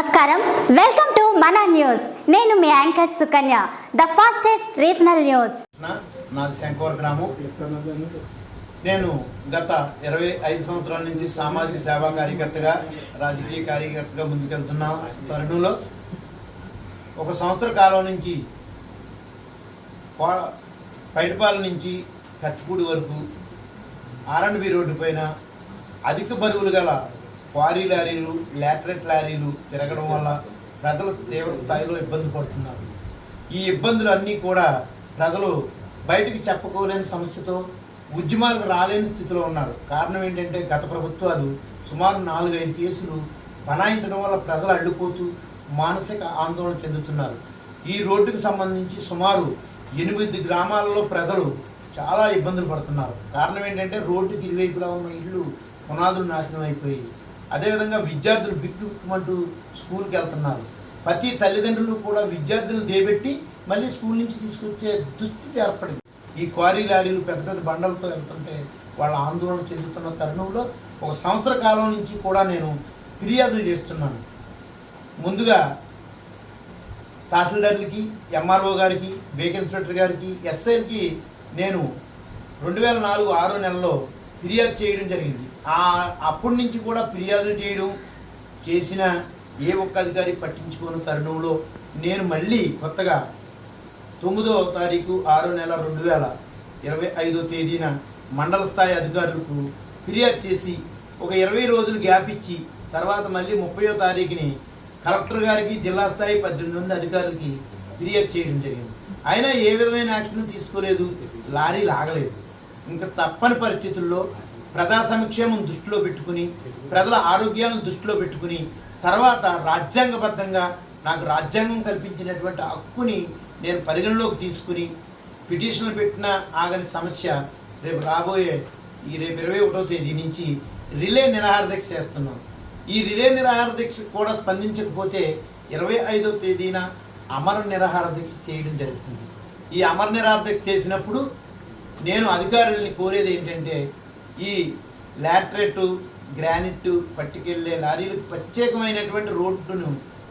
నమస్కారం. Welcome to మన news నేను మీ anchor Sukanya the fastest regional news నా నాది శంకవర గ్రామం. నేను గత ఇరవై ఐదు సంవత్సరాల నుంచి సామాజిక సేవా కార్యకర్తగా రాజకీయ కార్యకర్తగా ముందుకెళ్తున్న తరుణంలో ఒక సంవత్సర కాలం నుంచి పైడిపాల నుంచి కత్తిపూడి వరకు ఆర్ఎండ్బి రోడ్డు పైన అధిక బరువులు గల క్వారీ లారీలు లాటరెట్ లారీలు తిరగడం వల్ల ప్రజలు తీవ్ర స్థాయిలో ఇబ్బంది పడుతున్నారు. ఈ ఇబ్బందులు అన్నీ కూడా ప్రజలు బయటికి చెప్పుకోలేని సమస్యతో ఉద్యమాలకు రాలేని స్థితిలో ఉన్నారు. కారణం ఏంటంటే గత ప్రభుత్వాలు సుమారు నాలుగైదు కేసులు బనాయించడం వల్ల ప్రజలు అడ్డుపోతూ మానసిక ఆందోళన చెందుతున్నారు. ఈ రోడ్డుకు సంబంధించి సుమారు ఎనిమిది గ్రామాలలో ప్రజలు చాలా ఇబ్బందులు పడుతున్నారు. కారణం ఏంటంటే రోడ్డుకి ఇరువైపులా ఉన్న ఇళ్ళు పునాదులు నాశనం అయిపోయాయి. అదేవిధంగా విద్యార్థులు బిక్కుమంటూ స్కూల్కి వెళ్తున్నారు. ప్రతి తల్లిదండ్రులు కూడా విద్యార్థులను దేబెట్టి మళ్ళీ స్కూల్ నుంచి తీసుకొచ్చే దుస్థితి ఏర్పడింది. ఈ క్వారీ లారీలు పెద్ద పెద్ద బండలతో వెళ్తుంటే వాళ్ళ ఆందోళన చెందుతున్న తరుణంలో ఒక సంవత్సర కాలం నుంచి కూడా నేను ఫిర్యాదులు చేస్తున్నాను. ముందుగా తహసీల్దార్లకి ఎంఆర్ఓ గారికి బేక్ ఇన్స్పెక్టర్ గారికి ఎస్ఐలకి నేను రెండు వేల నాలుగు ఆరో నెలలో ఫిర్యాదు చేయడం జరిగింది. ఆ అప్పటి నుంచి కూడా ఫిర్యాదు చేయడం చేసిన ఏ ఒక్క అధికారి పట్టించుకోని తరుణంలో నేను మళ్ళీ కొత్తగా తొమ్మిదో తారీఖు ఆరో నెల రెండు వేల ఇరవై ఐదో తేదీన మండల స్థాయి అధికారులకు ఫిర్యాదు చేసి ఒక ఇరవై రోజులు గ్యాప్ ఇచ్చి తర్వాత మళ్ళీ ముప్పయో తారీఖుని కలెక్టర్ గారికి జిల్లా స్థాయి పద్దెనిమిది మంది అధికారులకి ఫిర్యాదు చేయడం జరిగింది. అయినా ఏ విధమైన యాక్షన్ తీసుకోలేదు. లారీ లాగలేదు. ఇంకా తప్పని పరిస్థితుల్లో ప్రజా సంక్షేమం దృష్టిలో పెట్టుకుని ప్రజల ఆరోగ్యాలను దృష్టిలో పెట్టుకుని తర్వాత రాజ్యాంగబద్ధంగా నాకు రాజ్యాంగం కల్పించినటువంటి హక్కుని నేను పరిగణలోకి తీసుకుని పిటిషన్లు పెట్టిన ఆగని సమస్య రేపు రాబోయే ఈ రేపు ఇరవై ఒకటో తేదీ నుంచి రిలే నిరాహార దీక్ష చేస్తున్నాం. ఈ రిలే నిరాహార దీక్ష కూడా స్పందించకపోతే ఇరవై ఐదో తేదీన అమర నిరాహార దీక్ష చేయడం జరుగుతుంది. ఈ అమర నిరాహార దీక్ష చేసినప్పుడు నేను అధికారులని కోరేది ఏంటంటే ఈ లాట్రెట్ గ్రానైట్ పట్టుకెళ్ళే లారీలకు ప్రత్యేకమైనటువంటి రోడ్డును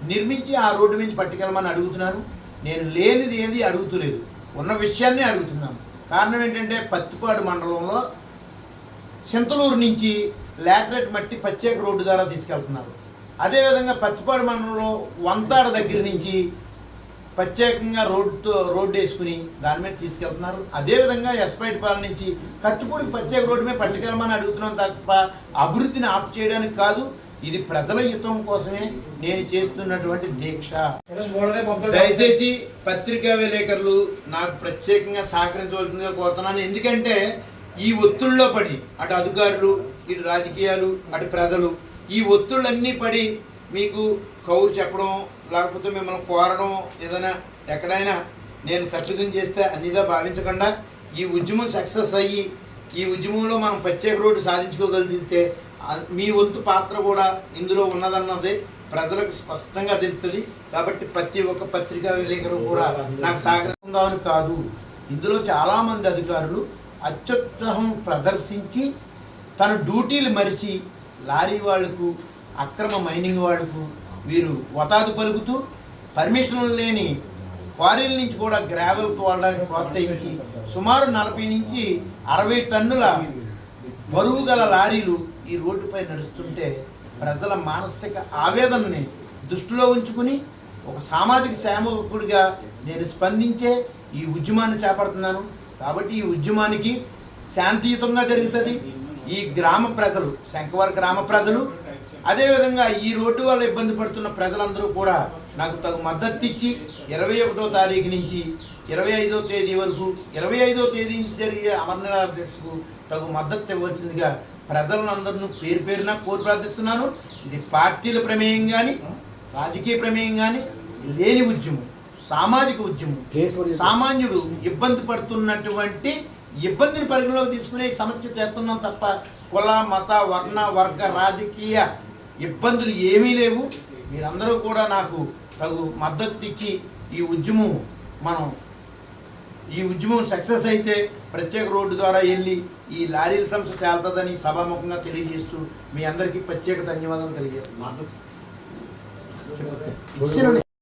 నిర్మించి ఆ రోడ్డు నుంచి పట్టుకెళ్ళమని అడుగుతున్నాను. నేను లేనిది ఏది అడుగుతలేదు. ఉన్న విషయాన్నే అడుగుతున్నాను. కారణం ఏంటంటే పత్తిపాడు మండలంలో చింతలూరు నుంచి లాటరేట్ మట్టి ప్రత్యేక రోడ్డు ద్వారా తీసుకెళ్తున్నారు. అదేవిధంగా పత్తిపాడు మండలంలో వంతాడ దగ్గర నుంచి ప్రత్యేకంగా రోడ్డుతో రోడ్డు వేసుకుని దాని మీద తీసుకెళ్తున్నారు. అదేవిధంగా ఎస్పైటిపాలెం నుంచి కత్తిపూడికి ప్రత్యేక రోడ్డు మీద పట్టుకెళ్ళమని అడుగుతున్నాం తప్ప అభివృద్ధిని ఆపు చేయడానికి కాదు ఇది ప్రజల హితం కోసమే నేను చేస్తున్నటువంటి దీక్ష. దయచేసి పత్రికా విలేకరులు నాకు ప్రత్యేకంగా సహకరించవలసిందిగా కోరుతున్నాను. ఎందుకంటే ఈ ఒత్తిడిలో పడి అటు అధికారులు ఇటు రాజకీయాలు అటు ప్రజలు ఈ ఒత్తిళ్ళన్నీ పడి మీకు కౌరు చెప్పడం లేకపోతే మిమ్మల్ని కోరడం ఏదైనా ఎక్కడైనా నేను తప్పిదం చేస్తే అన్నిదా భావించకుండా ఈ ఉద్యమం సక్సెస్ అయ్యి ఈ ఉద్యమంలో మనం ప్రత్యేక రోడ్డు సాధించుకోగలిగితే మీ వంతు పాత్ర కూడా ఇందులో ఉన్నదన్నది ప్రజలకు స్పష్టంగా తెలుస్తుంది. కాబట్టి ప్రతి ఒక్క పత్రికా విలేకరు కూడా నాకు సహకరిందామని కాదు. ఇందులో చాలామంది అధికారులు అత్యుత్సాహం ప్రదర్శించి తన డ్యూటీలు మరిచి లారీ వాళ్ళకు అక్రమ మైనింగ్ వాడుకు వీరు వతాదు పలుకుతూ పర్మిషన్లు లేని క్వారీల నుంచి కూడా గ్రావెల్ తోలడానికి ప్రోత్సహించి సుమారు నలభై నుంచి అరవై టన్నుల బరువు గల లారీలు ఈ రోడ్డుపై నడుస్తుంటే ప్రజల మానసిక ఆవేదనని దృష్టిలో ఉంచుకుని ఒక సామాజిక సేవకుడిగా నేను స్పందించే ఈ ఉద్యమాన్ని చేపడుతున్నాను. కాబట్టి ఈ ఉద్యమానికి శాంతియుతంగా జరుగుతుంది. ఈ గ్రామ ప్రజలు శంకవర గ్రామ ప్రజలు అదేవిధంగా ఈ రోడ్డు వల్ల ఇబ్బంది పడుతున్న ప్రజలందరూ కూడా నాకు తగు మద్దతు ఇచ్చి ఇరవై ఒకటో తారీఖు నుంచి ఇరవై ఐదో తేదీ వరకు ఇరవై ఐదో తేదీ జరిగే అమర్నాథ్ దీక్షకు తగు మద్దతు ఇవ్వాల్సిందిగా ప్రజలందరినీ పేరు పేరున కోరి ప్రార్థిస్తున్నాను. ఇది పార్టీల ప్రమేయం కానీ రాజకీయ ప్రమేయం కానీ లేని ఉద్యమం సామాజిక ఉద్యమం. సామాన్యుడు ఇబ్బంది పడుతున్నటువంటి ఇబ్బందిని పరిగణలోకి తీసుకునే సమస్య తెస్తున్నాం తప్ప కుల మత వర్ణ వర్గ రాజకీయ ఇబ్బందులు ఏమీ లేవు మీరందరూ కూడా నాకు తగు మద్దతు ఇచ్చి ఈ ఉద్యమం మనం ఈ ఉద్యమం సక్సెస్ అయితే ప్రత్యేక రోడ్డు ద్వారా వెళ్ళి ఈ లారీల సమస్య తేలుతుందని సభాముఖంగా తెలియజేస్తూ మీ అందరికీ ప్రత్యేక ధన్యవాదాలు తెలియజేస్తున్నాను.